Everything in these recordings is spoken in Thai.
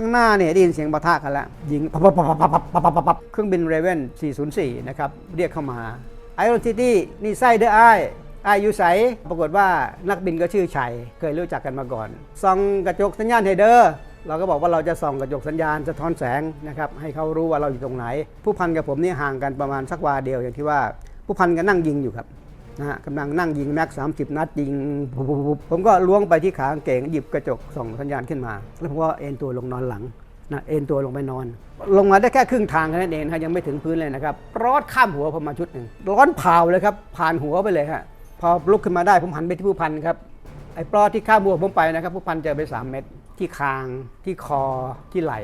ข้างหน้าเนี่ยได้ยินเสียงปะทะกันแล้วยิงปั๊บปั๊บปั๊บปั๊บปั๊บปั๊บปั๊บเครื่องบินเรเวน404 นะครับ เรียกเข้ามาไอรอนซิตี้นี่ไส้เด้อไอไออยู่ใสปรากฏว่านักบินก็ชื่อชัยเคยรู้จักกันมาก่อนส่องกระจกสัญญาณเฮเดอร์เราก็บอกว่าเราจะส่องกระจกสัญญาณสะท้อนแสงนะครับให้เขารู้ว่าเราอยู่ตรงไหน ผู้พันกับผมนี่ห่างกันประมาณสักวาเดียวอย่างที่ว่าผู้พันก็นั่งยิงอยู่ครับ นะฮะกำลังนั่งยิงแม็กสามสิบนัดยิงผมก็ล้วงไปที่ขากางเกงหยิบกระจกส่องสัญญาณขึ้นมา แล้วผมก็เอนตัวลงนอนหลังนะเอนตัวลงไปนอน ลงมาได้แค่ครึ่งทางแค่นั้นเองนะฮะยังไม่ถึงพื้นเลยนะครับร้อนข้ามหัวผมมาชุดหนึ่งร้อนเผาเลยครับผ่านหัวไปเลยฮะพอลุกขึ้นมาได้ผมหันไปที่ผู้พันครับไอ้ปลอดที่ข้ามหัวผมไปนะครับ ผู้พันเจอไปสามเม็ดที่คางที่คอที่ไหล่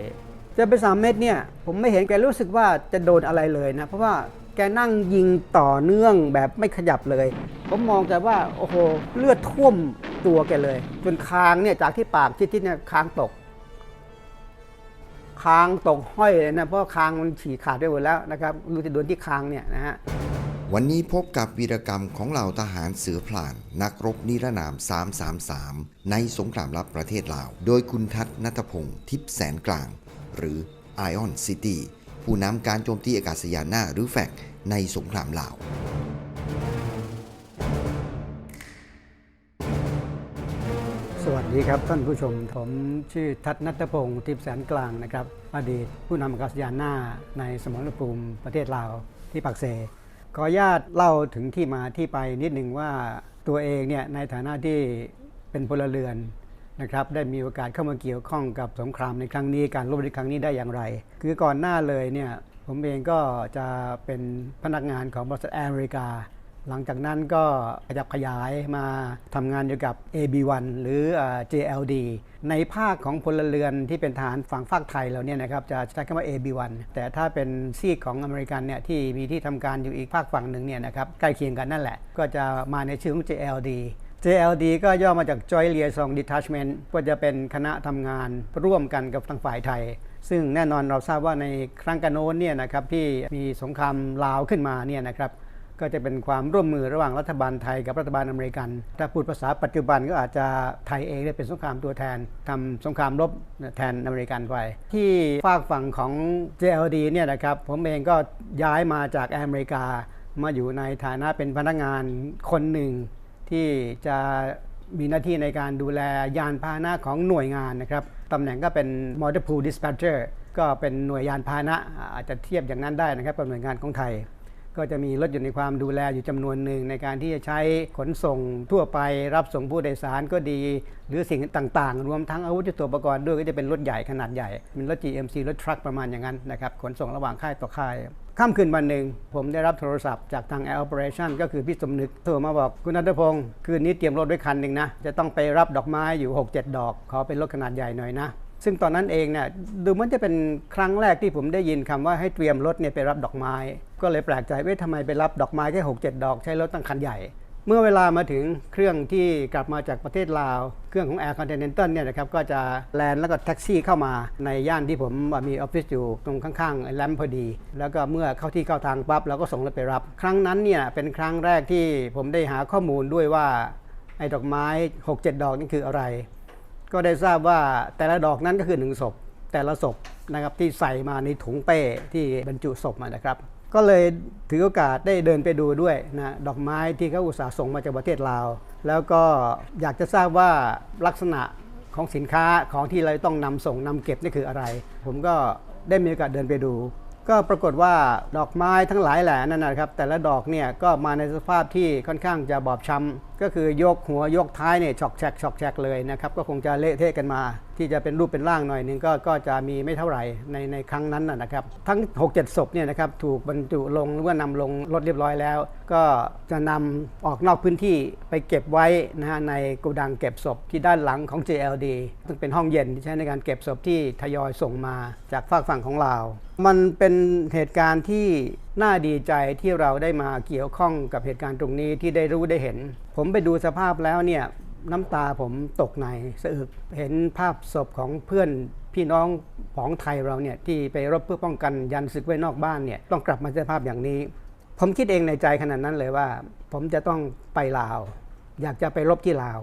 เจอไปสามเม็ดเนี่ยผมไม่เห็นแกรู้สึกว่าจะโดนอะไรเลยนะเพราะว่า แกนั่งยิงต่อเนื่องแบบไม่ขยับเลย ผมมองแต่ว่าโอ้โหเลือดท่วมตัวแกเลย จนคางเนี่ยจากที่ปากที่ที่เนี่ยคางตก คางตกห้อยเลยนะเพราะคางมันฉีกขาดไปหมดแล้วนะครับรู้จะโดนที่คางเนี่ยนะฮะวันนี้พบกับวีรกรรมของเหล่าทหารเสือพลาน นักรบนิรนาม 333 ในสงครามลับประเทศลาว โดยคุณทัศน์นัทพงศ์ทิพย์แสนกลาง หรือ Ion City ผู้นำการโจมตีอากาศยานหน้าหรือแฟกในสงครามลาวสวัสดีครับท่านผู้ชม ผมชื่อทัศน์นัทพงศ์ทิพย์แสนกลางนะครับอดีตผู้นำอากาศยานหน้าในสมรภูมิประเทศลาวที่ปักเซ ขออนุญาตเล่าถึงที่มาที่ไปนิดหนึ่งว่าตัวเองเนี่ยในฐานะที่เป็นพลเรือน นะครับได้มีโอกาสเข้ามาเกี่ยวข้องกับสงครามในครั้งนี้การรบในครั้งนี้ได้อย่างไร คือก่อนหน้าเลยเนี่ยผมเองก็จะเป็นพนักงานของบริษัทแอเมริกา หลังจากนั้นก็ขยับขยายมาทำงานอยู่กับ AB1 หรือเอ่อ JLD ในภาคของพลเรือนที่เป็นทหารฝั่งฝากไทยเราเนี่ยนะครับจะใช้คำว่า AB1 แต่ถ้าเป็นซีกของอเมริกันเนี่ยที่มีที่ทำการอยู่อีกภาคฝั่งหนึ่งเนี่ยนะครับใกล้เคียงกันนั่นแหละ ก็จะมาในชื่อของ JLD JLD ก็ย่อมาจาก Joint Liaison Detachment ก็จะเป็นคณะทำงานร่วมกันกับทางฝ่ายไทย ซึ่งแน่นอนเราทราบว่าในครั้งกันโน้นเนี่ยนะครับที่มีสงครามลาวขึ้นมาเนี่ยนะครับก็จะเป็นความร่วมมือระหว่างรัฐบาลไทยกับรัฐบาลอเมริกัน ถ้าพูดภาษาปัจจุบันก็อาจจะไทยเองได้เป็นสงครามตัวแทนทำสงครามรบแทนอเมริกันไป ที่ฝากฝั่งของ JLD เนี่ยนะครับผมเองก็ย้ายมาจากอเมริกามาอยู่ในฐานะเป็นพนักงานคนหนึ่ง ที่จะมีหน้าที่ในการดูแลยานพาหนะของหน่วยงานนะครับตำแหน่งก็เป็น Motor Pool Dispatcher ก็เป็นหน่วยยานพาหนะอาจจะเทียบอย่างนั้นได้นะครับกับหน่วยงานของไทย ก็จะมีรถอยู่ในความดูแลอยู่จำนวนหนึ่งในการที่จะใช้ขนส่งทั่วไปรับส่งผู้โดยสารก็ดี หรือสิ่งต่างๆ รวมทั้งอาวุธยุทโธปกรณ์ด้วยก็จะเป็นรถใหญ่ขนาดใหญ่เป็นรถ GMC รถทรัคประมาณอย่างนั้นนะครับขนส่งระหว่างค่ายต่อค่าย ค่ำคืนวันหนึ่ง ผมได้รับโทรศัพท์จากทาง Air Operation ก็คือพี่สมนึกโทรมาบอกคุณนัทพงศ์คืนนี้เตรียมรถไว้คันหนึ่งนะ จะต้องไปรับดอกไม้อยู่ 6-7 ดอก ขอเป็นรถขนาดใหญ่หน่อยนะซึ่งตอนนั้นเองเนี่ยดูเหมันจะเป็นครั้งแรกที่ผมได้ยินคำว่าให้เตรียมรถเนี่ยไปรับดอกไม้ ก็เลยแปลกใจว่าทำไมไปรับดอกไม้แค่6-7ดอกใช้รถตั้งคันใหญ่ เมื่อเวลามาถึงเครื่องที่กลับมาจากประเทศลาว เครื่องของ Air Continental เนี่ยนะครับก็จะแลนด์แล้วก็แท็กซี่เข้ามาในย่านที่ผมมีออฟฟิศอยู่ตรงข้างๆแลมพอดี แล้วก็เมื่อเข้าที่เข้าทางปั๊บเราก็ส่งรถไปรับ ครั้งนั้นเนี่ยเป็นครั้งแรกที่ผมได้หาข้อมูลด้วยว่าไอ้ดอกไม้ 6-7 ดอกนี่คืออะไร ก็ได้ทราบว่าแต่ละดอกนั้นก็คือหนึ่งศพแต่ละศพนะครับที่ใส่มาในถุงเป้ที่บรรจุศพมานะครับ ก็เลยถือโอกาสได้เดินไปดูด้วยนะดอกไม้ที่เขาอุตสาห์ส่งมาจากประเทศลาว แล้วก็อยากจะทราบว่าลักษณะของสินค้าของที่เราต้องนำส่งนำเก็บนี่คืออะไร ผมก็ได้มีโอกาสเดินไปดู ก็ปรากฏว่าดอกไม้ทั้งหลายแหล่นั่นนะครับ แต่ละดอกเนี่ยก็มาในสภาพที่ค่อนข้างจะบอบช้ำก็คือยกหัวยกท้ายเนี่ยฉอกแฉกฉอกแฉกเลยนะครับ ก็คงจะเละเทะกันมา ที่จะเป็นรูปเป็นร่างหน่อยนึงก็ก็จะมีไม่เท่าไหร่ในในครั้งนั้นนะครับ ทั้ง 6-7ศพเนี่ยนะครับถูกบรรจุลงหรือว่านำลงรถเรียบร้อยแล้ว ก็จะนำออกนอกพื้นที่ไปเก็บไว้นะฮะในโกดังเก็บศพที่ด้านหลังของ JLD ซึ่งเป็นห้องเย็นที่ใช้ในการเก็บศพที่ทยอยส่งมาจากฝากฝั่งของลาว มันเป็นเหตุการณ์ที่น่าดีใจที่เราได้มาเกี่ยวข้องกับเหตุการณ์ตรงนี้ที่ได้รู้ได้เห็น ผมไปดูสภาพแล้วเนี่ยน้ำตาผมตกในสะอึกเห็นภาพศพของเพื่อนพี่น้องของไทยเราเนี่ยที่ไปรบเพื่อป้องกันยันศึกไว้นอกบ้านเนี่ยต้องกลับมาสภาพอย่างนี้ ผมคิดเองในใจขนาดนั้นเลยว่า ผมจะต้องไปลาว อยากจะไปรบที่ลาว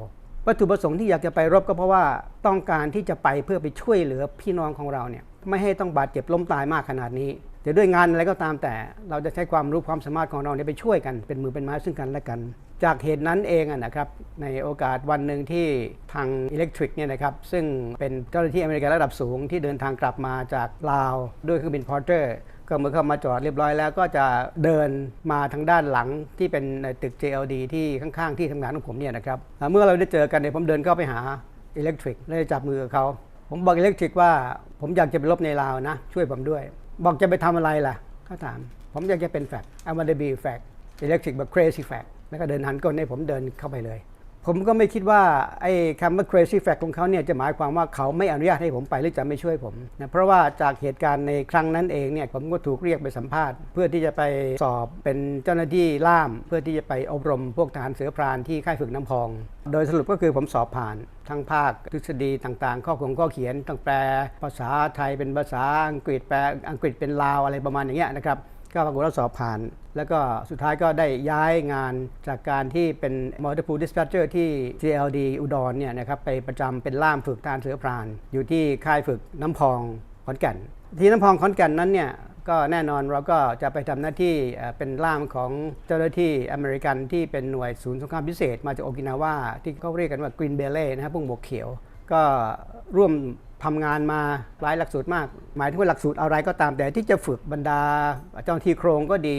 วัตถุประสงค์ที่อยากจะไปรบก็เพราะว่าต้องการที่จะไปเพื่อไปช่วยเหลือพี่น้องของเราเนี่ย ไม่ให้ต้องบาดเจ็บล้มตายมากขนาดนี้จะด้วยงานอะไรก็ตามแต่ เราจะใช้ความรู้ความสามารถของเราเนี่ยไปช่วยกันเป็นมือเป็นไม้ซึ่งกันและกัน จากเหตุนั้นเองนะครับในโอกาสวันหนึ่งที่ทางอิเล็กทริกเนี่ยนะครับซึ่งเป็นเจ้าหน้าที่อเมริกันระดับสูงที่เดินทางกลับมาจากลาว ด้วยเครื่องบินพอร์เตอร์ก็เมื่อเข้ามาจอดเรียบร้อยแล้วก็จะเดินมาทางด้านหลังที่เป็นตึก JLD ที่ข้างๆที่ทำงานของผมเนี่ยนะครับเมื่อเราได้เจอกันเนี่ยผมเดินเข้าไปหาอิเล็กทริกได้จับมือกับเขา ผมบอกอิเล็กทริกว่า ผมอยากจะไปรบในลาวนะ ช่วยผมด้วย บอกจะไปทำอะไรล่ะเขาถาม ผมอยากจะเป็นแฟก I want to be fact อิเล็กทริกแบบ crazy fact แล้วก็เดินหันก้นให้ผมเดินเข้าไปเลย ผมก็ไม่คิดว่าไอ้คำว่า crazy fact ของเขาเนี่ยจะหมายความว่าเขาไม่อนุญาตให้ผมไปหรือจะไม่ช่วยผมนะเพราะว่าจากเหตุการณ์ในครั้งนั้นเองเนี่ยผมก็ถูกเรียกไปสัมภาษณ์ เพื่อที่จะไปสอบเป็นเจ้าหน้าที่ล่าม เพื่อที่จะไปอบรมพวกทหารเสือพรานที่ค่ายฝึกน้ำพอง โดยสรุปก็คือผมสอบผ่านทั้งภาคทฤษฎีต่างๆ ข้อคงข้อเขียนต้งแปล ภาษาไทยเป็นภาษาอังกฤษแปลอังกฤษเป็นลาวอะไรประมาณอย่างเงี้ยนะครับก็ปรากฏว่าสอบผ่าน แล้วก็สุดท้ายก็ได้ย้ายงานจากการที่เป็น Multiple Dispatcher ที่ CLD อุดรเนี่ยนะครับไปประจำเป็นล่ามฝึกทารเสือพราน อยู่ที่ค่ายฝึกน้ำพองขอนแก่น ที่น้ำพองขอนแก่นนั้นเนี่ยก็แน่นอนเราก็จะไปทำหน้าที่เป็นล่ามของเจ้าหน้าที่อเมริกันที่เป็นหน่วยศูนย์สงครามพิเศษ มาจากโอกินาวาที่เขาเรียกกันว่า Green Beret นะครับพวกหมวกเขียว ก็ร่วมทำงานมาหลายหลักสูตรมาก หมายถึงว่าหลักสูตรอะไรก็ตามแต่ที่จะฝึกบรรดาเจ้าหน้าที่โครงก็ดี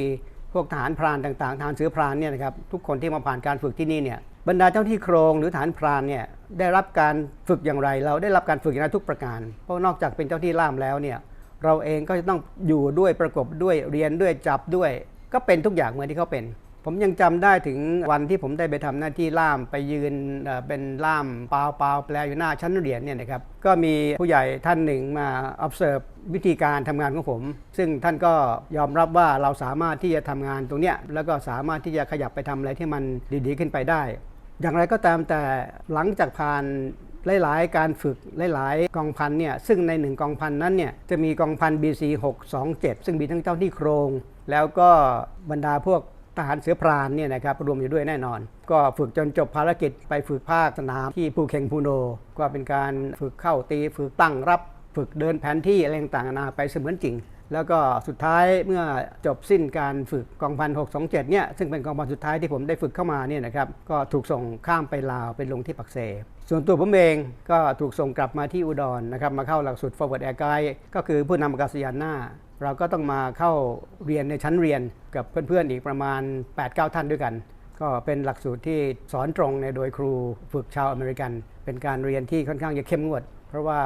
พวกทหารพรานต่างๆทหารเสือพรานเนี่ยนะครับทุกคนที่มาผ่านการฝึกที่นี่เนี่ยบรรดาเจ้าที่โครงหรือฐานพรานเนี่ยได้รับการฝึกอย่างไร เราได้รับการฝึกอย่างไรทุกประการ เพราะนอกจากเป็นเจ้าหน้าที่ล่ามแล้วเนี่ยเราเองก็จะต้องอยู่ด้วยประกบด้วยเรียนด้วยจับด้วย ก็เป็นทุกอย่างเหมือนที่เขาเป็น ผมยังจำได้ถึงวันที่ผมได้ไปทำหน้าที่ล่ามไปยืนเป็นล่ามเปล่าเปล่าแปลอยู่หน้าชั้นเรียนเนี่ยนะครับก็มีผู้ใหญ่ท่านหนึ่งมา observe วิธีการทำงานของผม ซึ่งท่านก็ยอมรับว่าเราสามารถที่จะทำงานตรงเนี้ยแล้วก็สามารถที่จะขยับไปทำอะไรที่มันดีๆขึ้นไปได้ อย่างไรก็ตามแต่หลังจากผ่านหลายๆ การฝึกหลายๆ กองพันเนี่ยซึ่งในหนึ่งกองพันนั้นเนี่ยจะมีกองพัน BC 627 ซึ่งมีทั้งเจ้าที่โครง แล้วก็บรรดาพวก ทหารเสือพรานเนี่ยนะครับรวมอยู่ด้วยแน่นอน ก็ฝึกจนจบภารกิจไปฝึกภาคสนามที่ภูเค็งพูโน ก็เป็นการฝึกเข้าตีฝึกตั้งรับ ฝึกเดินแผนที่อะไรต่างๆนาไปเสมือนจริง แล้วก็สุดท้ายเมื่อจบสิ้นการฝึกกองพัน627เจ็ดเนี่ยซึ่งเป็นกองพันสุดท้ายที่ผมได้ฝึกเข้ามาเนี่ยนะครับก็ถูกส่งข้ามไปลาวไปลงที่ปักเซส่วนตัวผมเองก็ถูกส่งกลับมาที่อุดรนะครับมาเข้าหลักสูตร forward air guide ก็คือผู้นำอากาศยานหน้า เราก็ต้องมาเข้าเรียนในชั้นเรียน กับเพื่อนๆอีกประมาณ 8-9 ท่านด้วยกัน ก็เป็นหลักสูตรที่สอนตรงในโดยครูฝึกชาวอเมริกัน เป็นการเรียนที่ค่อนข้างจะเข้มงวด เพราะว่า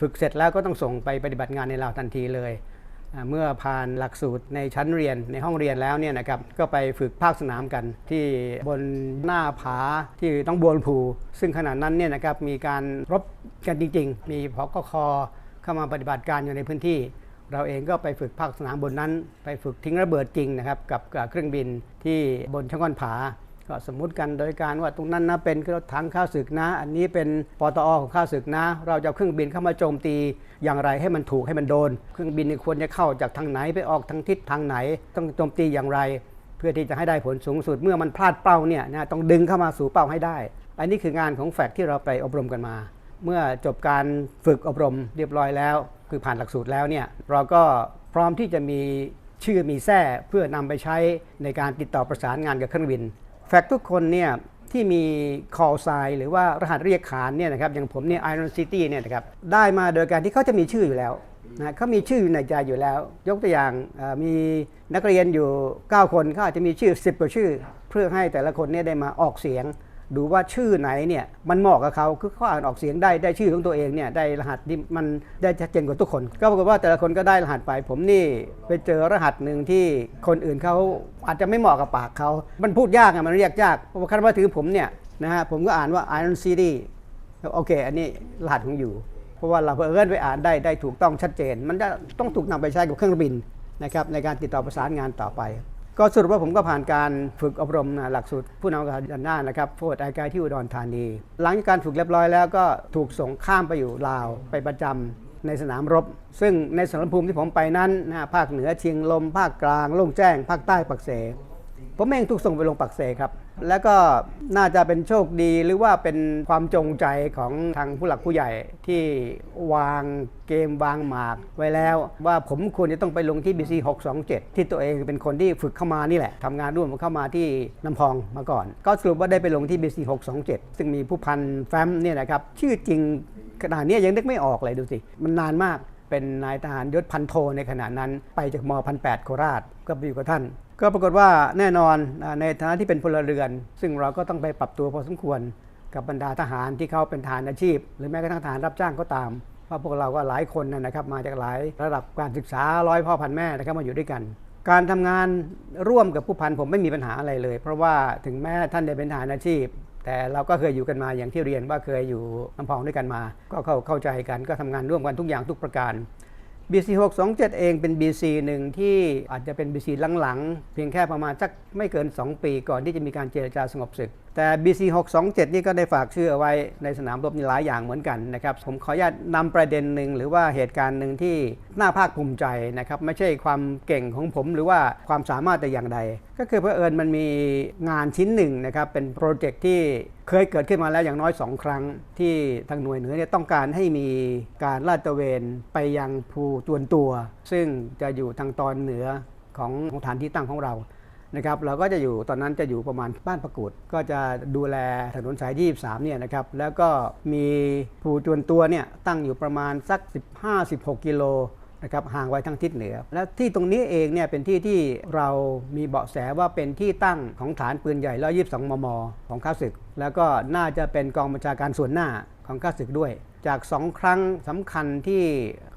ฝึกเสร็จแล้วก็ต้องส่งไปปฏิบัติงานในลาวทันทีเลย เมื่อผ่านหลักสูตรในชั้นเรียนในห้องเรียนแล้วเนี่ยนะครับก็ไปฝึกภาคสนามกัน ที่บนหน้าผาที่ต้องบวนภูซึ่งขณะนั้นเนี่ยนะครับมีการรบกันจริง ๆ มีพกคเข้ามาปฏิบัติการอยู่ในพื้นที่ เราเองก็ไปฝึกภาคสนามบนนั้น ไปฝึกทิ้งระเบิดจริงนะครับกับเครื่องบินที่บนช่องก้อนผา ก็สมมุติกันโดยการว่าตรงนั้นนะเป็นรถถังข้าศึกนะ อันนี้เป็นปตอของข้าศึกนะ เราจะเครื่องบินเข้ามาโจมตีอย่างไรให้มันถูกให้มันโดน เครื่องบินควรจะเข้าจากทางไหนไปออกทางทิศทางไหน ต้องโจมตีอย่างไร เพื่อที่จะให้ได้ผลสูงสุดเมื่อมันพลาดเป้าเนี่ยนะต้องดึงเข้ามาสู่เป้าให้ได้ อันนี้คืองานของแฟกที่เราไปอบรมกันมา เมื่อจบการฝึกอบรมเรียบร้อยแล้ว คือผ่านหลักสูตรแล้วเนี่ยเราก็พร้อมที่จะมีชื่อมีแท้เพื่อนำไปใช้ในการติดต่อประสานงานกับเครื่องบิน แฟกทุกคนเนี่ยที่มี call sign หรือว่ารหัสเรียกขานเนี่ยนะครับอย่างผมเนี่ย Iron City เนี่ยนะครับได้มาโดยการที่เขาจะมีชื่ออยู่แล้วนะเขามีชื่ออยู่ในใจอยู่แล้ว ยกตัวอย่างมีนักเรียนอยู่ 9 คนเขาอาจจะมีชื่อ 10กว่าชื่อ เพื่อให้แต่ละคนเนี่ยได้มาออกเสียง ดูว่าชื่อไหนเนี่ยมันเหมาะกับเขาคือเขาอ่านออกเสียงได้ได้ชื่อของตัวเองเนี่ยได้รหัสที่มันได้ชัดเจนกว่าทุกคน ก็ปรากฏว่าแต่ละคนก็ได้รหัสไป ผมนี่ไปเจอรหัสหนึ่งที่คนอื่นเขาอาจจะไม่เหมาะกับปากเขามันพูดยากอะมันเรียกยากเพราะคันว่าถือผมเนี่ยนะฮะผมก็อ่านว่า Iron City โอเค อันนี้รหัสของอยู่ เพราะว่าเราเพิ่นไปอ่านได้ได้ถูกต้องชัดเจน มันจะต้องถูกนำไปใช้กับเครื่องบินนะครับในการติดต่อประสานงานต่อไป ก็สรุปว่าผมก็ผ่านการฝึกอบรมหลักสูตรผู้นำการยานหน้านะครับโฟร์ดไอกายที่อุดรธานี หลังจากการฝึกเรียบร้อยแล้วก็ถูกส่งข้ามไปอยู่ลาวไปประจำในสนามรบ ซึ่งในสนามภูมิที่ผมไปนั้นนะภาคเหนือเชียงลม ภาคกลาง โล่งแจ้ง ภาคใต้ปักเส ผมเองถูกส่งไปลงปักเสครับ แล้วก็น่าจะเป็นโชคดีหรือว่าเป็นความจงใจของทางผู้หลักผู้ใหญ่ที่วางเกมวางหมากไว้แล้ว ว่าผมควรจะต้องไปลงที่ BC 627 ที่ตัวเองเป็นคนที่ฝึกเข้ามานี่แหละทำงานร่วมเข้ามาที่น้ำพองมาก่อน ก็สรุปว่าได้ไปลงที่ BC 627 ซึ่งมีผู้พันแฟ้มเนี่ยนะครับชื่อจริงขนาดนี้ยังนึกไม่ออกเลยดูสิ มันนานมากเป็นนายทหารยศพันโทในขณะนั้น ไปจากมพันแปดโคราชก็ไปอยู่กับท่าน ก็ปรากฏว่าแน่นอนในฐานะที่เป็นพลเรือน ซึ่งเราก็ต้องไปปรับตัวพอสมควรกับบรรดาทหารที่เขาเป็นทหารอาชีพ หรือแม้กระทั่งทหารรับจ้างก็ตามเพราะพวกเราก็หลายคนนะครับมาจากหลายระดับการศึกษาร้อยพ่อพันแม่นะครับมาอยู่ด้วยกัน การทำงานร่วมกับผู้พันผมไม่มีปัญหาอะไรเลย เพราะว่าถึงแม้ท่านจะเป็นทหารอาชีพ แต่เราก็เคยอยู่กันมาอย่างที่เรียนว่าเคยอยู่น้ำพองด้วยกันมา ก็เข้าเข้าใจกันก็ทำงานร่วมกันทุกอย่างทุกประการ BC 627 เองเป็น BC หนึ่งที่อาจจะเป็น BC หลังๆ เพียงแค่ประมาณสักไม่เกิน 2 ปีก่อนที่จะมีการเจรจาสงบศึก แต่ BC 627 นี่ก็ได้ฝากชื่อเอาไว้ในสนามรบนี่หลายอย่างเหมือนกันนะครับผมขออนุญาตนำประเด็นหนึ่งหรือว่าเหตุการณ์หนึ่งที่น่าภาคภูมิใจนะครับไม่ใช่ความเก่งของผมหรือว่าความสามารถแต่อย่างใด ก็คือเพื่อเอิญมันมีงานชิ้นหนึ่งนะครับเป็นโปรเจกต์ที่เคยเกิดขึ้นมาแล้วอย่างน้อย 2 ครั้ง ที่ทางหน่วยเหนือเนี่ยต้องการให้มีการลาดตระเวนไปยังภูตวนตัว ซึ่งจะอยู่ทางตอนเหนือของของฐานที่ตั้งของเรา นะครับเราก็จะอยู่ตอนนั้นจะอยู่ประมาณบ้านประกุดก็จะดูแลถนนสาย 23 เนี่ยนะครับแล้วก็มีภูจวนตัวเนี่ยตั้งอยู่ประมาณสัก 15-16 กิโลนะครับห่างไว้ทางทิศเหนือ และที่ตรงนี้เองเนี่ยเป็นที่ที่เรามีเบาะแสว่าเป็นที่ตั้งของฐานปืนใหญ่122 มม ของข้าศึก แล้วก็น่าจะเป็นกองบัญชาการส่วนหน้าของข้าศึกด้วย จากสองครั้งสำคัญที่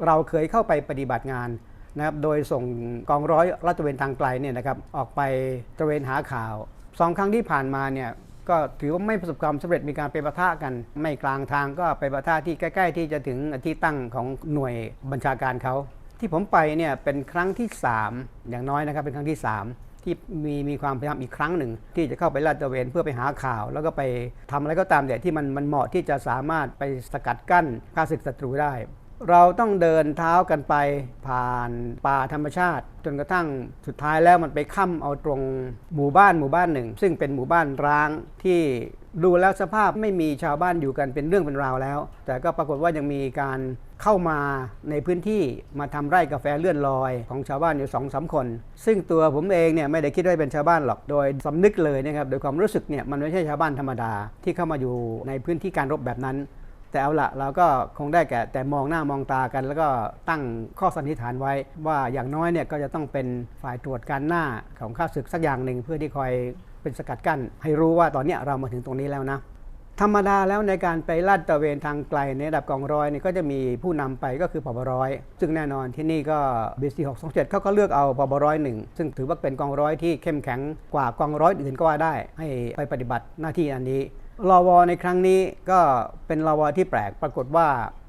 เราเคยเข้าไปปฏิบัติงาน นะครับโดยส่งกองร้อยรัตเวนทางไกลเนี่ยนะครับออกไปตระเวนหาข่าวสองครั้งที่ผ่านมาเนี่ยก็ถือว่าไม่ประสบความสำเร็จมีการไปประทะกัน ไม่กลางทางก็ไปประทะที่ใกล้ ๆ ที่จะถึงที่ตั้งของหน่วยบัญชาการเขา ที่ผมไปเนี่ยเป็นครั้งที่ 3 อย่างน้อยนะครับเป็นครั้งที่ 3 ที่มีมีความพยายามอีกครั้งหนึ่ง ที่จะเข้าไปลาดตระเวนเพื่อไปหาข่าว แล้วก็ไปทำอะไรก็ตามแต่ที่มันมันเหมาะที่จะสามารถไปสกัดกั้นข้าศึกศัตรูได้ เราต้องเดินเท้ากันไปผ่านป่าธรรมชาติ จนกระทั่งสุดท้ายแล้วมันไปค่ำเอาตรงหมู่บ้านหมู่บ้านหนึ่ง ซึ่งเป็นหมู่บ้านร้างที่ดูแล้วสภาพไม่มีชาวบ้านอยู่กันเป็นเรื่องเป็นราวแล้ว แต่ก็ปรากฏว่ายังมีการเข้ามาในพื้นที่มาทำไร่กาแฟเลื่อนลอยของชาวบ้านอยู่สองสามคน ซึ่งตัวผมเองเนี่ยไม่ได้คิดว่าเป็นชาวบ้านหรอก โดยสำนึกเลยนะครับ โดยความรู้สึกเนี่ยมันไม่ใช่ชาวบ้านธรรมดาที่เข้ามาอยู่ในพื้นที่การรบแบบนั้น แต่เอาละเราก็คงได้แก่แต่มองหน้ามองตากัน แล้วก็ตั้งข้อสันนิษฐานไว้ ว่าอย่างน้อยเนี่ยก็จะต้องเป็นฝ่ายตรวจการหน้าของข้าศึกสักอย่างหนึ่งเพื่อที่คอยเป็นสกัดกั้น ให้รู้ว่าตอนนี้เรามาถึงตรงนี้แล้วนะธรรมดาแล้วในการไปลาดตระเวนทางไกลในระดับกองร้อยนี่ก็จะมีผู้นำไปก็คือผบร้อย ซึ่งแน่นอนที่นี่ก็บีซี627เจ็ดเขาก็เลือกเอาผบร้อยหนึ่งซึ่งถือว่าเป็นกองร้อยที่เข้มแข็งกว่ากองร้อยอื่นก็ว่าได้ ให้ไปปฏิบัติหน้าที่อันนี้ รอวในครั้งนี้ก็เป็นรอวที่แปลกปรากฏว่า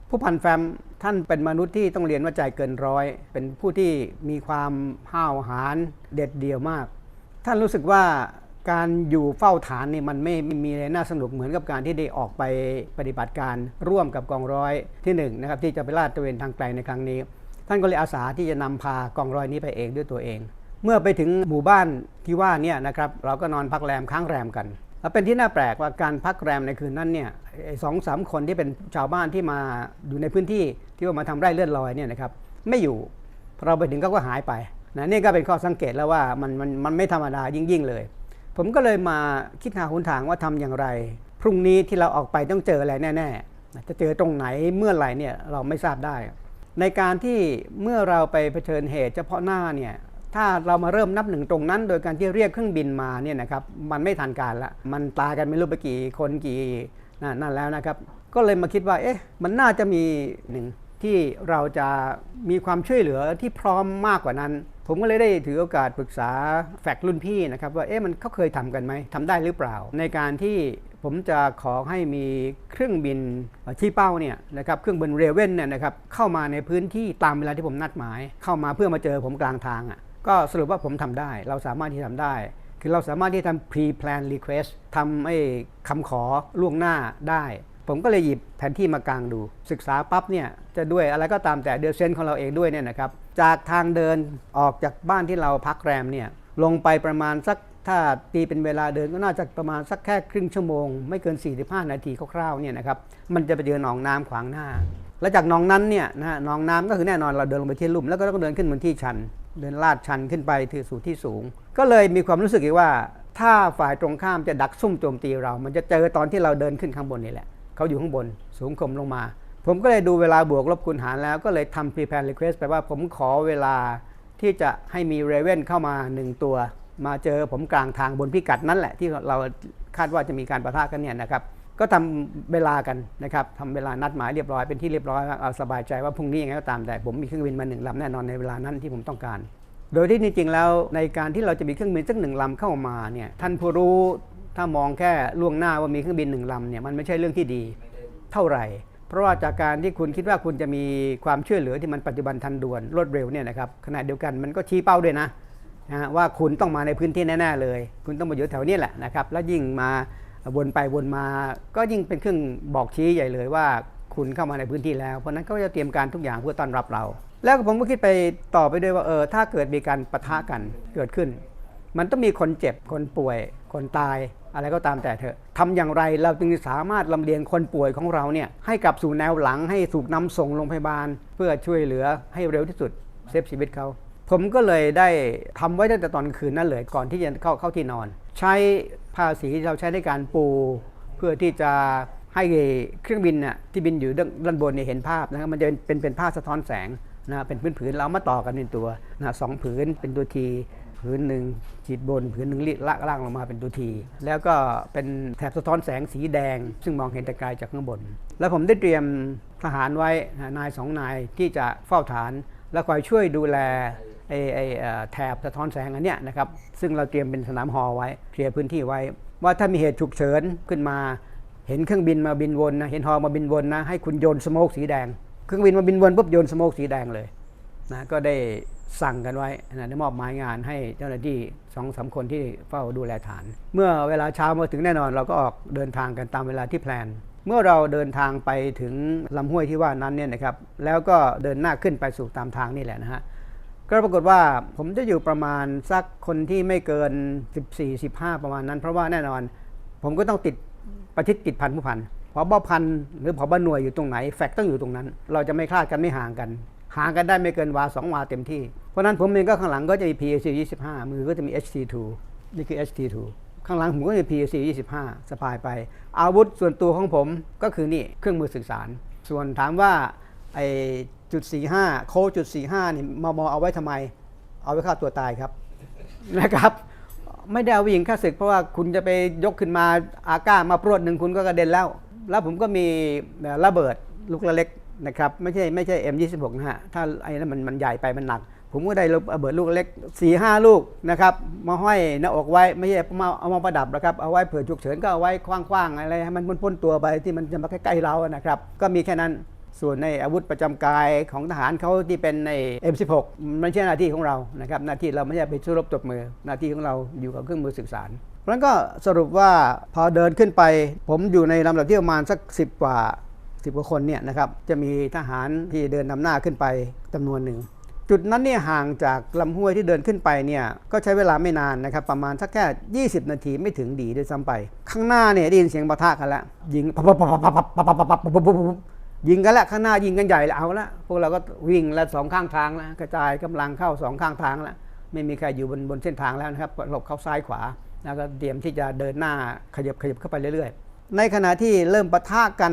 ผู้พันแฟมท่านเป็นมนุษย์ที่ต้องเรียนว่าใจเกินร้อย เป็นผู้ที่มีความห้าวหาญเด็ดเดี่ยวมาก ท่านรู้สึกว่าการอยู่เฝ้าฐานนี่มันไม่ไม่มีอะไรน่าสนุกเหมือนกับการที่ได้ออกไปปฏิบัติการร่วมกับกองร้อยที่หนึ่งนะครับที่จะไปลาดตระเวนทางไกลในครั้งนี้ ท่านก็เลยอาสาที่จะนำพากองร้อยนี้ไปเองด้วยตัวเอง เมื่อไปถึงหมู่บ้านที่ว่าเนี่ยนะครับเราก็นอนพักแรมค้างแรมกัน แล้วเป็นที่น่าแปลกว่าการพักแรมในคืนนั้นเนี่ยสองสามคนที่เป็นชาวบ้านที่มาอยู่ในพื้นที่ที่ว่ามาทำไร่เลื่อนลอยเนี่ยนะครับไม่อยู่พอเราไปถึงเขาก็หายไปนะนี่ก็เป็นข้อสังเกตแล้วว่ามันมันมันไม่ธรรมดายิ่งยิ่งๆเลย ผมก็เลยมาคิดหาหนทางว่าทำอย่างไร พรุ่งนี้ที่เราออกไปต้องเจออะไรแน่ๆจะเจอตรงไหนเมื่อไหร่เนี่ยเราไม่ทราบได้ ในการที่เมื่อเราไปเผชิญเหตุเฉพาะหน้าเนี่ย ถ้าเรามาเริ่มนับหนึ่งตรงนั้น โดยการที่เรียกเครื่องบินมาเนี่ยนะครับมันไม่ทันการละมันตายกันไม่รู้ไปกี่คนกี่นั่นแล้วนะครับ ก็เลยมาคิดว่าเอ๊ะมันน่าจะมีหนึ่งที่เราจะมีความช่วยเหลือที่พร้อมมากกว่านั้น ผมก็เลยได้ถือโอกาสปรึกษาแฟกรุ่นพี่นะครับว่าเอ๊ะมันเขาเคยทำกันไหมทำได้หรือเปล่า ในการที่ผมจะขอให้มีเครื่องบินชี้เป้าเนี่ยนะครับเครื่องบินเรเว่นเนี่ยนะครับเข้ามาในพื้นที่ตามเวลาที่ผมนัดหมาย เข้ามาเพื่อมาเจอผมกลางทางอะ ก็สรุปว่าผมทำได้ เราสามารถที่ทำได้ คือเราสามารถที่ทำ pre plan request ทำไอ้คำขอล่วงหน้าได้ ผมก็เลยหยิบแผนที่มากางดู ศึกษาปั๊บเนี่ยจะด้วยอะไรก็ตามแต่เดือเซนของเราเองด้วยเนี่ยนะครับจากทางเดินออกจากบ้านที่เราพักแรมเนี่ยลงไปประมาณสักถ้าตีเป็นเวลาเดินก็น่าจะประมาณสักแค่ครึ่งชั่วโมง ไม่เกิน 45 นาทีคร่าวๆเนี่ยนะครับมันจะไปเจอหนองน้ำขวางหน้า แล้วจากหนองนั้นเนี่ยนะฮะหนองน้ำก็คือแน่นอนเราเดินลงไปที่ลุ่มแล้วก็ต้องเดินขึ้นบนที่ชัน เดินลาดชันขึ้นไปถึงสู่ที่สูง ก็เลยมีความรู้สึกว่า ถ้าฝ่ายตรงข้ามจะดักซุ่มโจมตีเรา มันจะเจอตอนที่เราเดินขึ้นข้างบนนี่แหละเขาอยู่ข้างบน สูงข่มลงมา ผมก็เลยดูเวลาบวกลบคูณหารแล้วก็เลยทำ prepare request ไปว่าผมขอเวลาที่จะให้มีเรเว่นเข้ามา1ตัว มาเจอผมกลางทางบนพิกัดนั้นแหละ ที่เราคาดว่าจะมีการประทะกันเนี่ยนะครับ ก็ทำเวลากันนะครับทำเวลานัดหมายเรียบร้อยเป็นที่เรียบร้อยเอาสบายใจว่าพรุ่งนี้ยังไงก็ตามแต่ผมมีเครื่องบินมาหนึ่งลำแน่นอนในเวลานั้นที่ผมต้องการ โดยที่จริงๆแล้วในการที่เราจะมีเครื่องบินสักหนึ่งลำเข้ามาเนี่ยท่านผู้รู้ถ้ามองแค่ล่วงหน้าว่ามีเครื่องบินหนึ่งลำเนี่ยมันไม่ใช่เรื่องที่ดีเท่าไหร่ เพราะว่าจากการที่คุณคิดว่าคุณจะมีความช่วยเหลือที่มันปัจจุบันทันด่วนรวดเร็วเนี่ยนะครับขณะเดียวกันมันก็ชี้เป้าด้วยนะนะว่าคุณต้องมาในพื้นที่แน่ๆเลย คุณต้องมาอยู่แถวนี้แหละนะครับแล้วยิ่งมา วนไปวนมาก็ยิ่งเป็นเครื่องบอกชี้ใหญ่เลยว่าคุณเข้ามาในพื้นที่แล้ว เพราะนั้นก็จะเตรียมการทุกอย่างเพื่อต้อนรับเรา แล้วผมก็คิดไปต่อไปด้วยว่าเออถ้าเกิดมีการปะทะกันเกิดขึ้น มันต้องมีคนเจ็บคนป่วย คนตายอะไรก็ตามแต่เถอะทำอย่างไรเราจึงสามารถลำเลียงคนป่วยของเราเนี่ยให้กลับสู่แนวหลังให้ถูกนำส่งโรงพยาบาล เพื่อช่วยเหลือให้เร็วที่สุดเซฟชีวิตเขาผมก็เลยได้ทำไว้ตั้งแต่ตอนคืนนั่นเลยก่อนที่จะเข้าเข้าที่นอน ใช้ ภาษีที่เราใช้ในการปู เพื่อที่จะให้เครื่องบินน่ะที่บินอยู่ด้านบนเนี่ยเห็นภาพนะครับมันจะเป็นเป็นภาพสะท้อนแสงนะเป็นพื้นผืนเรามาต่อกันเป็นตัวนะสองผืนเป็นตัวทีผืนหนึ่งฉีดบนผืนหนึ่งลากล่างลงมาเป็นตัวที แล้วก็เป็นแถบสะท้อนแสงสีแดง ซึ่งมองเห็นแต่ไกลจากข้างบน แล้วผมได้เตรียมทหารไว้นายสองนายที่จะเฝ้าฐาน และคอยช่วยดูแล ไอ้ไอ้แถบสะท้อนแสงอันเนี้ยนะครับซึ่งเราเตรียมเป็นสนามฮอไว้เคลียร์พื้นที่ไว้ ว่าถ้ามีเหตุฉุกเฉินขึ้นมา เห็นเครื่องบินมาบินวนนะเห็นฮอมาบินวนนะให้คุณโยนสโมกสีแดง เครื่องบินมาบินวนปุ๊บโยนสโมกสีแดงเลยนะก็ได้สั่งกันไว้นะได้มอบหมายงานให้เจ้าหน้าที่สองสามคนที่เฝ้าดูแลฐาน เมื่อเวลาเช้ามาถึงแน่นอน เราก็ออกเดินทางกันตามเวลาที่แพลน เมื่อเราเดินทางไปถึงลำห้วยที่ว่านั้นเนี่ยนะครับ แล้วก็เดินหน้าขึ้นไปสู่ตามทางนี่แหละนะฮะ ก็ปรากฏว่าผมจะอยู่ประมาณสักคนที่ไม่เกิน 14 15 ประมาณนั้น เพราะว่าแน่นอน ผมก็ต้องติดประชิดติดพันผู้พันพอบพันหรือพอบหน่วยอยู่ตรงไหน แฟกต้องอยู่ตรงนั้น เราจะไม่คลาดกันไม่ห่างกันห่างกันได้ไม่เกินวาสองวาเต็มที่ เพราะนั้นผมเองก็ข้างหลังก็จะมี PAC 25 มือก็จะมี HT2 นี่คือ HT2 ข้างหลังผมก็จะ PAC 25สะพายไป อาวุธส่วนตัวของผมก็คือนี่เครื่องมือสื่อสาร ส่วนถามว่าไอ จุด45โค้ดจุด45นี่มมเอาไว้ทำไม เอาไว้ฆ่าตัวตายครับนะครับ ไม่ได้เอาไปยิงฆ่าศึก เพราะว่าคุณจะไปยกขึ้นมาอาก้ามาปรวดหนึ่งคุณก็กระเด็นแล้ว แล้วผมก็มีระเบิดลูกเล็กนะครับไม่ใช่ไม่ใช่ M26 นะฮะถ้าไอ้นั้นมันมันใหญ่ไปมันหนัก ผมก็ได้ระเบิดลูกเล็ก4ี่ห้าลูกนะครับมาห้อยหน้าอกไว้ไม่ใช่มาเอามาประดับนะครับเอาไว้เผื่อฉุกเฉินก็เอาไว้คว้างๆอะไรให้มันพ้นๆตัวไปที่มันจะมาใกล้ๆเรานะครับ ก็มีแค่นั้น ส่วนในอาวุธประจำกายของทหารเขาที่เป็นใน M16 มันไม่ใช่หน้าที่ของเรานะครับหน้าที่เราไม่ใช่ไปสู้รบตบมือ หน้าที่ของเราอยู่กับเครื่องมือสื่อสารเพราะนั้นก็สรุปว่าพอเดินขึ้นไป ผมอยู่ในลำดับที่ประมาณสัก 10 กว่า 10 กว่าคนเนี่ยนะครับจะมีทหารที่เดินนำหน้าขึ้นไปจำนวนหนึ่ง จุดนั้นเนี่ยห่างจากลำห้วยที่เดินขึ้นไปเนี่ยก็ใช้เวลาไม่นานนะครับประมาณสักแค่ 20 นาทีไม่ถึงดีด้วยซ้ำไป ข้างหน้าเนี่ยได้ยินเสียงปะทะกันแล้วยิงปับปับปับปับปับปับปับปับปับปับปับปับ ยิงกันล้วข้างหน้ายิงกันใหญ่ล้วเอาละพวกเราก็วิ่งล้วสองข้างทางล้วกระจายกำลังเข้าสองข้างทางล้วไม่มีใครอยู่บนบนเส้นทางแล้วนะครับหลบเข้าซ้ายขวาแล้วก็เตรียมที่จะเดินหน้าขยับขยับเข้าไปเรื่อยๆ ในขณะที่เริ่มปะทะกัน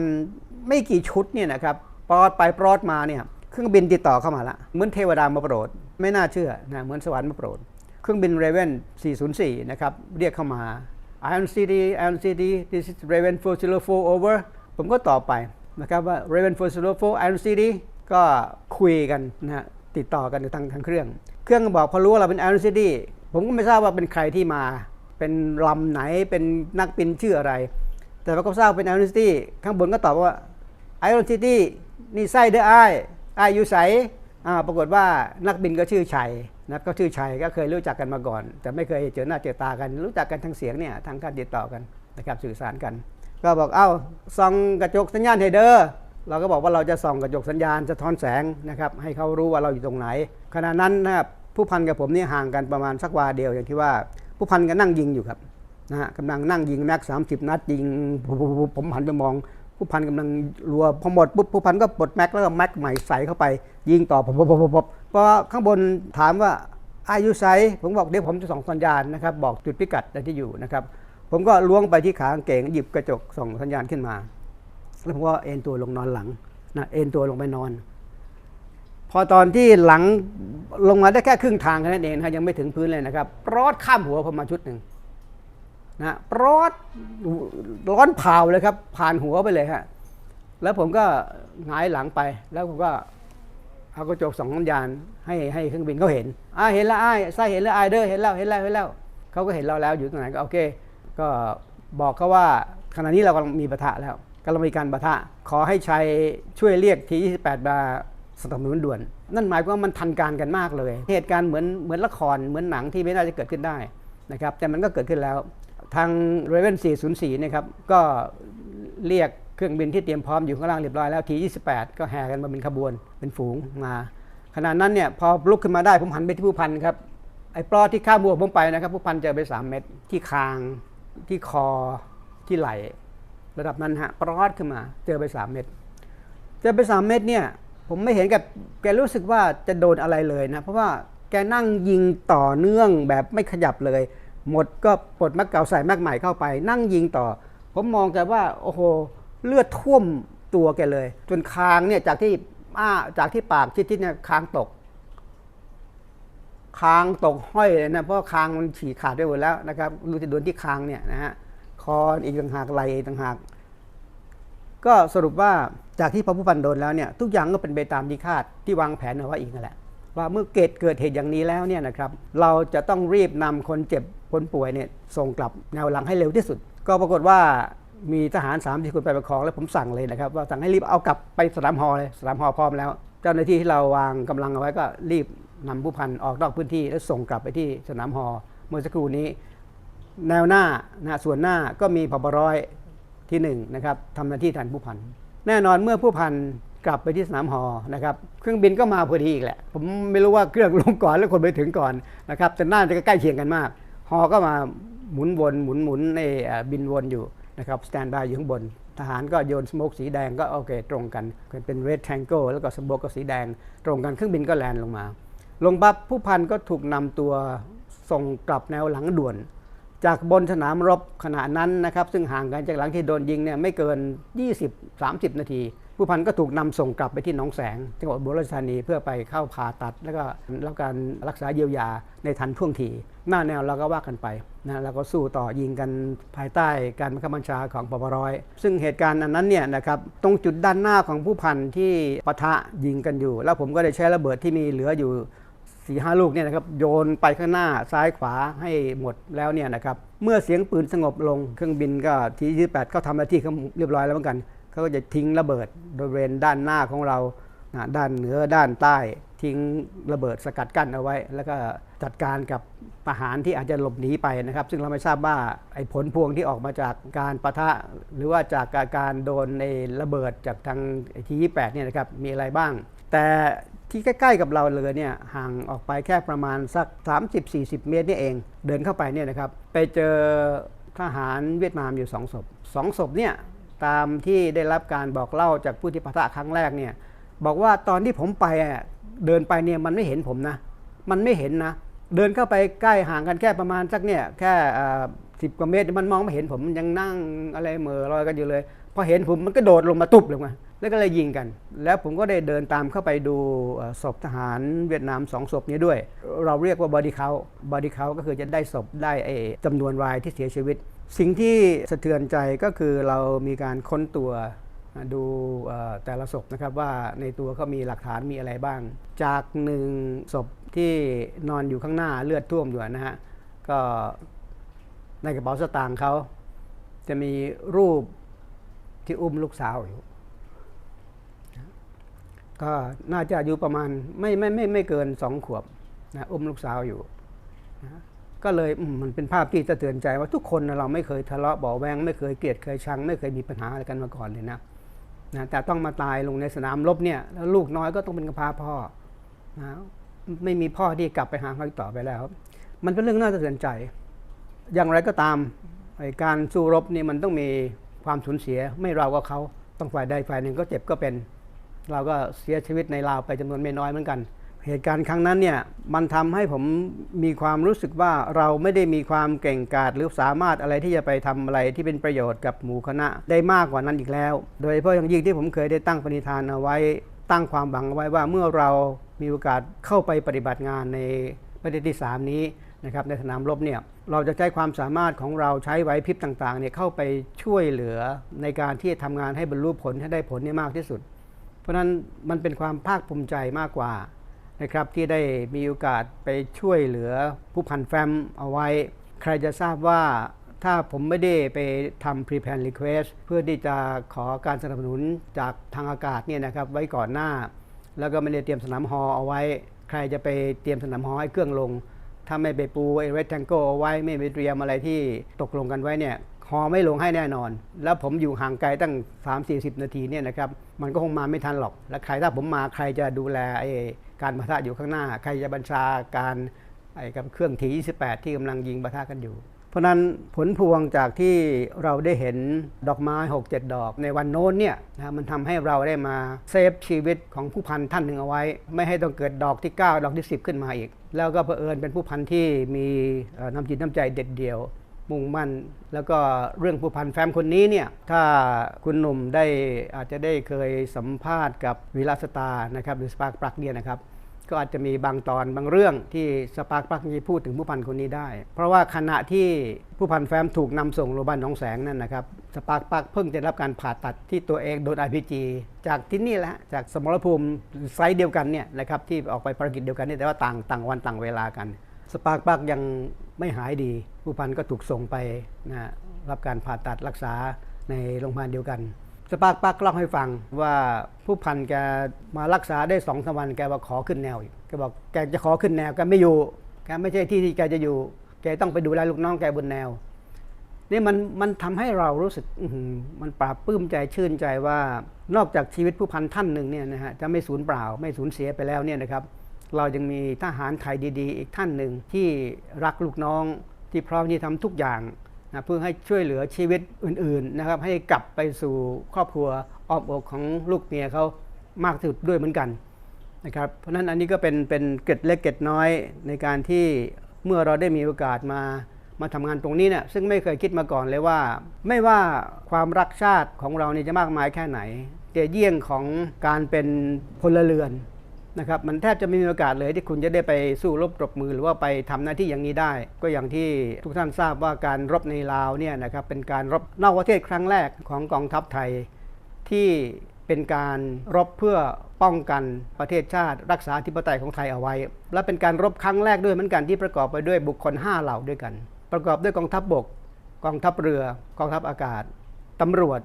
ไม่กี่ชุดเนี่ยนะครับปลอดไปปลอดมาเนี่ยเครื่องบินติดต่อเข้ามาละเหมือนเทวดามาโปรด ไม่น่าเชื่อนะเหมือนสวรรค์มาโปรด เครื่องบิน Raven 404 นะครับ เรียกเข้ามา Iron City Iron City this is Raven 404 over ผมก็ตอบไป นะครับว่า Raven 404 Iron City ก็คุยกันนะฮะติดต่อกันทางทางเครื่อง เครื่องก็บอกพอรู้ว่าเราเป็น Iron City ผมก็ไม่ทราบว่าเป็นใครที่มา เป็นลำไหนเป็นนักบินชื่ออะไร แต่พอเขาทราบเป็น Iron City ข้างบนก็ตอบว่าไอรอนซิตี้นี่ไส้เด้อไอ้ไอ้ายอยู่ใสอ่าปรากฏว่านักบินก็ชื่อชัยนะก็ชื่อชัยก็เคยรู้จักกันมาก่อน แต่ไม่เคยเจอหน้าเจอตากัน รู้จักกันทางเสียงเนี่ยทางการติดต่อกันนะครับสื่อสารกัน ก็บอกเอ้าส่องกระจกสัญญาณให้เดอ้อเราก็บอกว่าเราจะส่องกระจกสัญญาณสะท้อนแสงนะครับให้เขารู้ว่าเราอยู่ตรงไหนขณะนั้นนะครับผู้พันกับผมนี่ห่างกันประมาณสักวาเดียวอย่างที่ว่าผู้พันก็นั่งยิงอยู่ครับนะฮะกำลังนั่งยิงแม็กสามสิบนัดยิงผมหันไปมอง ผู้พันกำลังรัวพอหมดปุ๊บผู้พันก็ปลดแม็กแล้วก็แม็กใหม่ใส่เข้าไป ยิงต่อปุ๊บปุ๊บปุ๊บปุ๊บพอข้างบนถามว่าอายุไซผมบอกเดี๋ยวผมจะส่องสัญญาณนะครับบอกจุดพิกัดที่อยู่นะครับ ผมก็ล้วงไปที่ขากางเกงหยิบกระจกส่องสัญญาณขึ้นมา แล้วผมก็เอนตัวลงนอนหลังนะเอนตัวลงไปนอน พอตอนที่หลังลงมาได้แค่ครึ่งทางแค่นั้นเองนะครับยังไม่ถึงพื้นเลยนะครับปรอดข้ามหัวผมมาชุดหนึ่งนะปรอดร้อนเผาเลยครับ ผ่านหัวไปเลยฮะแล้วผมก็หงายหลังไป แล้วผมก็เอากระจกสองสัญญาณให้ให้เครื่องบินเขาเห็นอ่าเห็นแล้วไอ้ไส้เห็นแล้วไอ้เด้อเห็นแล้วเห็นแล้วเห็นแล้วเขาก็เห็นเราแล้วอยู่ตรงไหนก็โอเค ก็บอกเขาว่าขณะนี้เรากำลังมีปะทะแล้วกำลังมีการปะทะขอให้ชัยช่วยเรียกที28มาสนับสนุนด่วน นั่นหมายความว่ามันทันการกันมากเลย เหตุการณ์เหมือนเหมือนละครเหมือนหนังที่ไม่น่าจะเกิดขึ้นได้นะครับแต่มันก็เกิดขึ้นแล้ว ทาง Raven 404นะครับก็เรียกเครื่องบินที่เตรียมพร้อมอยู่ข้างล่างเรียบร้อยแล้วที28 ก็แห่กันมาเป็นขบวนเป็นฝูงมาขณะนั้นเนี่ยพอลุกขึ้นมาได้ผมหันไปที่ผู้พันครับไอ้ปลอที่ข้ามบัวผมไปนะครับผู้พันเจอไป 3 เม็ดที่คาง ที่คอที่ไหล่ระดับนั้นฮะปลอดขึ้นมา เจอไป3เม็ดเจอไป3เม็ดเนี่ย ผมไม่เห็นกับแกรู้สึกว่าจะโดนอะไรเลยนะ เพราะว่าแกนั่งยิงต่อเนื่องแบบไม่ขยับเลย หมดก็ปลดม็กเก่าใส่ม็กใหม่เข้าไป นั่งยิงต่อ ผมมองแกว่าโอ้โหเลือดท่วมตัวแกเลย จนคางเนี่ยจากที่อ้าจากที่ปากชิดๆเนี่ยคางตก คางตกห้อยเลยนะเพราะคางมันฉีกขาดไปหมดแล้วนะครับรูจะโดนที่คางเนี่ยนะฮะคออีกต่างหากไหลต่างหาก ก็สรุปว่าจากที่พระผู้พันโดนแล้วเนี่ยทุกอย่างก็เป็นไปตามที่คาดที่วางแผนเอาไว้อีกนั่นแหละว่าเมื่อเกิดเกิดเหตุอย่างนี้แล้วเนี่ยนะครับเราจะต้องรีบนำคนเจ็บคนป่วยเนี่ยส่งกลับแนวหลังให้เร็วที่สุด ก็ปรากฏว่ามีทหาร3ามที่คนไปประคองแล้วผมสั่งเลยนะครับว่าสั่งให้รีบเอากลับไปสนามฮอเลยสนามฮอพร้อมแล้ว เจ้าหน้าที่ที่เราวางกำลังเอาไว้ก็รีบ นำผู้พันออกนอกพื้นที่แล้วส่งกลับไปที่สนามฮอเมื่อสักครู่นี้ แนวหน้านะส่วนหน้าก็มีพบร้อยที่หนึ่งนะครับทำหน้าที่แทนผู้พันแน่นอนเมื่อผู้พันกลับไปที่สนามฮอนะครับเครื่องบินก็มาพอดีอีกแหละ ผมไม่รู้ว่าเครื่องลงก่อนแล้วคนไปถึงก่อนนะครับแต่น่าจะใกล้เคียงกันมากฮอก็มาหมุนวนหมุนหมุนในบินวนอยู่นะครับสแตนบายอยู่ข้างบน ทหารก็โยนสโมกสีแดงก็โอเค ตรงกันเป็นเรดแทงโกแล้วก็สโมกก็สีแดง ตรงกันเครื่องบินก็แลนลงมา ลงปับผู้พันก็ถูกนำตัวส่งกลับแนวหลังด่วน จากบนสนามรบขณะนั้นนะครับ ซึ่งห่างกันจากหลังที่โดนยิงเนี่ยไม่เกิน 20-30 นาที ผู้พันก็ถูกนำส่งกลับไปที่หนองแสงจังหวัดบุรีธานีเพื่อไปเข้าผ่าตัด แล้วก็รับการรักษาเยียวยาในทันท่วงทีหน้าแนวเราก็ว่ากันไปนะเราก็สู้ต่อยิงกันภายใต้การบังคับบัญชาของปปร้อย ซึ่งเหตุการณ์อันนั้นเนี่ยนะครับตรงจุดด้านหน้าของผู้พันที่ปะทะยิงกันอยู่ แล้วผมก็ได้ใช้ระเบิดที่มีเหลืออยู่ สี่ห้าลูกเนี่ยนะครับโยนไปข้างหน้าซ้ายขวาให้หมดแล้วเนี่ยนะครับเมื่อเสียงปืนสงบลงเครื่องบินก็ทียี่แปดก็ทำหน้าที่เขาเรียบร้อยแล้วเหมือนกันเขาก็จะทิ้งระเบิดบริเวณด้านหน้าของเราด้านเหนือด้านใต้ ทิ้งระเบิดสกัดกั้นเอาไว้ แล้วก็จัดการกับทหารที่อาจจะหลบหนีไปนะครับ ซึ่งเราไม่ทราบว่าไอ้ผลพวงที่ออกมาจากการปะทะ หรือว่าจากการโดนในระเบิดจากทางทียี่แปดเนี่ยนะครับมีอะไรบ้าง แต่ที่ใกล้ ๆ กับเราเลยเนี่ยห่างออกไปแค่ประมาณสัก 30-40 เมตรนี่เอง เดินเข้าไปเนี่ยนะครับไปเจอทหารเวียดนามอยู่สองศพสองศพเนี่ยตามที่ได้รับการบอกเล่าจากผู้ที่ปะทะครั้งแรกเนี่ยบอกว่าตอนที่ผมไปเดินไปเนี่ยมันไม่เห็นผมนะ มันไม่เห็นนะ เดินเข้าไปใกล้ห่างกันแค่ประมาณสักเนี่ยแค่สิบกว่าเมตรมันมองไม่เห็นผมยังนั่งอะไรเม่อลอยกันอยู่เลย พอเห็นผมมันก็โดดลงมาตุบลงมา แล้วก็เลยยิงกัน แล้วผมก็ได้เดินตามเข้าไปดูศพทหารเวียดนามสองศพนี้ด้วย เราเรียกว่าบอดี้เขาบอดี้เขาก็คือจะได้ศพได้ไอ้จำนวนรายที่เสียชีวิต สิ่งที่สะเทือนใจก็คือเรามีการค้นตัวดูแต่ละศพนะครับว่าในตัวเขามีหลักฐานมีอะไรบ้าง จากหนึ่งศพที่นอนอยู่ข้างหน้าเลือดท่วมอยู่นะฮะก็ในกระเป๋าสตางค์เขาจะมีรูปที่อุ้มลูกสาวอยู่ ก็น่าจะอายุประมาณไม่ไม่ไม่ไม่เกินสองขวบนะอุ้มลูกสาวอยู่นะก็เลยมันเป็นภาพที่สะเทือนใจว่าทุกคนนะเราไม่เคยทะเลาะเบาแวงไม่เคยเกลียดเคยชัง ไม่เคยมีปัญหาอะไรกันมาก่อนเลยนะนะแต่ต้องมาตายลงในสนามรบเนี่ยแล้วลูกน้อยก็ต้องเป็นกระพร้าพ่อนะไม่มีพ่อที่กลับไปหาเขาต่อไปแล้ว มันเป็นเรื่องน่าสะเทือนใจ อย่างไรก็ตามการสู้รบนี่มันต้องมีความสูญเสียไม่เราก็เขาต้องฝ่ายใดฝ่ายหนึ่งก็เจ็บก็เป็น เราก็เสียชีวิตในลาวไปจำนวนไม่น้อยเหมือนกัน เหตุการณ์ครั้งนั้นเนี่ยมันทำให้ผมมีความรู้สึกว่าเราไม่ได้มีความเก่งกาจหรือสามารถอะไรที่จะไปทำอะไรที่เป็นประโยชน์กับหมู่คณะได้มากกว่านั้นอีกแล้ว โดยเฉพาะอย่างยิ่งที่ผมเคยได้ตั้งปณิธานเอาไว้ตั้งความหวังเอาไว้ว่าเมื่อเรามีโอกาสเข้าไปปฏิบัติงานในประเทศที่สามนี้นะครับในสนามรบเนี่ยเราจะใช้ความสามารถของเราใช้ไหวพริบต่างๆเนี่ยเข้าไปช่วยเหลือในการที่จะทำงานให้บรรลุผลให้ได้ผลเนี่ยมากที่สุด เพราะนั้นมันเป็นความภาคภูมิใจมากกว่านะครับที่ได้มีโอกาสไปช่วยเหลือผู้พันแฟมเอาไว้ ใครจะทราบว่าถ้าผมไม่ได้ไปทำ pre-plan request เพื่อที่จะขอการสนับสนุนจากทางอากาศเนี่ยนะครับไว้ก่อนหน้า แล้วก็ไม่ได้เตรียมสนามฮอเอาไว้ ใครจะไปเตรียมสนามฮอให้เครื่องลง ถ้าไม่ไปปูไอ้ rectangle เอาไว้ไม่ไปเตรียมอะไรที่ตกลงกันไว้เนี่ย ฮอไม่ลงให้แน่นอน แล้วผมอยู่ห่างไกลตั้ง 3-40 นาทีเนี่ยนะครับ มันก็คงมาไม่ทันหรอก แล้วใครถ้าผมมาใครจะดูแลไอ้การปะทะอยู่ข้างหน้า ใครจะบัญชาการไอ้กับเครื่องที28 ที่กำลังยิงปะทะกันอยู่ เพราะนั้นผลพวงจากที่เราได้เห็นดอกไม้ 6-7 ดอกในวันโน้นเนี่ยนะมันทำให้เราได้มาเซฟชีวิตของผู้พันท่านหนึ่งเอาไว้ ไม่ให้ต้องเกิดดอกที่ 9 ดอกที่ 10 ขึ้นมาอีก แล้วก็เผอิญเป็นผู้พันที่มีน้ำจิตน้ำใจเด็ดเดี่ยว มุ่งมั่น แล้วก็เรื่องผู้พันแฟมคนนี้เนี่ยถ้าคุณหนุ่มได้อาจจะได้เคยสัมภาษณ์กับวิลาสตานะครับหรือสปาร์คปลักเนี่ยนะครับก็อาจจะมีบางตอนบางเรื่องที่สปาร์คปลักนี้พูดถึงผู้พันคนนี้ได้ เพราะว่าขณะที่ผู้พันแฟมถูกนำส่งโรงพยาบาลหนองแสงนั่นนะครับสปาร์คปลักเพิ่งจะรับการผ่าตัดที่ตัวเองโดน RPG จากที่นี่แหละจากสมรภูมิไซต์เดียวกันเนี่ยนะครับที่ออกไปภารกิจเดียวกันนี่แต่ว่าต่างต่างวันต่างเวลากัน สปาร์คปลักยัง ไม่หายดี ผู้พันก็ถูกส่งไปนะรับการผ่าตัดรักษาในโรงพยาบาลเดียวกัน สปาร์คปลักเล่าให้ฟังว่าผู้พันแกมารักษาได้สองสามวันแกว่าขอขึ้นแนวอีกแกบอกแกจะขอขึ้นแนวแกไม่อยู่แกไม่ใช่ที่ที่แกจะอยู่แกต้องไปดูแลลูกน้องแกบนแนวนี่มันมันทำให้เรารู้สึกมันปราบปลื้มใจชื่นใจว่านอกจากชีวิตผู้พันท่านหนึ่งเนี่ยนะฮะจะไม่สูญเปล่า ไม่สูญเสียไปแล้วเนี่ยนะครับ เรายังมีทหารไทยดีๆ อีกท่านหนึ่งที่รักลูกน้องที่พร้อมที่ทำทุกอย่างนะเพื่อให้ช่วยเหลือชีวิตอื่นๆนะครับให้กลับไปสู่ครอบครัวอ้อมอกของลูกเมียเขามากที่สุดด้วยเหมือนกันนะครับเพราะฉะนั้นอันนี้ก็เป็นเป็นเกร็ดเล็กเกร็ดน้อยในการที่เมื่อเราได้มีโอกาสมามาทำงานตรงนี้เนี่ยซึ่งไม่เคยคิดมาก่อนเลยว่า ไม่ว่าความรักชาติของเรานี่จะมากมายแค่ไหนแต่เยี่ยงของการเป็นพลเรือน นะครับมันแทบจะไม่มีโอกาสเลยที่คุณจะได้ไปสู้รบปรบมือหรือว่าไปทำหน้าที่อย่างนี้ได้ ก็อย่างที่ทุกท่านทราบว่าการรบในลาวเนี่ยนะครับเป็นการรบนอกประเทศครั้งแรกของกองทัพไทย ที่เป็นการรบเพื่อป้องกันประเทศชาติ รักษาธิปไตยของไทยเอาไว้ และเป็นการรบครั้งแรกด้วยเหมือนกันที่ประกอบไปด้วยบุคคล 5 เหล่าด้วยกัน ประกอบด้วยกองทัพบบก กองทัพเรือ กองทัพอากาศตำรวจ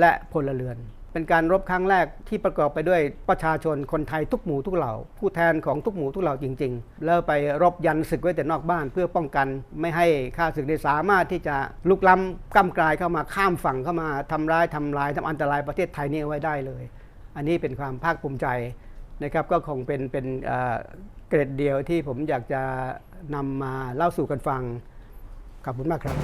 และพลเรือน เป็นการรบครั้งแรกที่ประกอบไปด้วยประชาชนคนไทยทุกหมู่ทุกเหล่า ผู้แทนของทุกหมู่ทุกเหล่าจริง ๆ แล้วไปรบยันศึกไว้แต่นอกบ้าน เพื่อป้องกันไม่ให้ข้าศึกได้สามารถที่จะลุกล้ำก้ำกลายเข้ามาข้ามฝั่งเข้ามาทำร้ายทำลายทำอันตรายประเทศไทยนี่ไว้ได้เลย อันนี้เป็นความภาคภูมิใจนะครับก็คงเป็นเป็นเอ่อเกร็ดเดียวที่ผมอยากจะนำมาเล่าสู่กันฟังขอบคุณมากครับ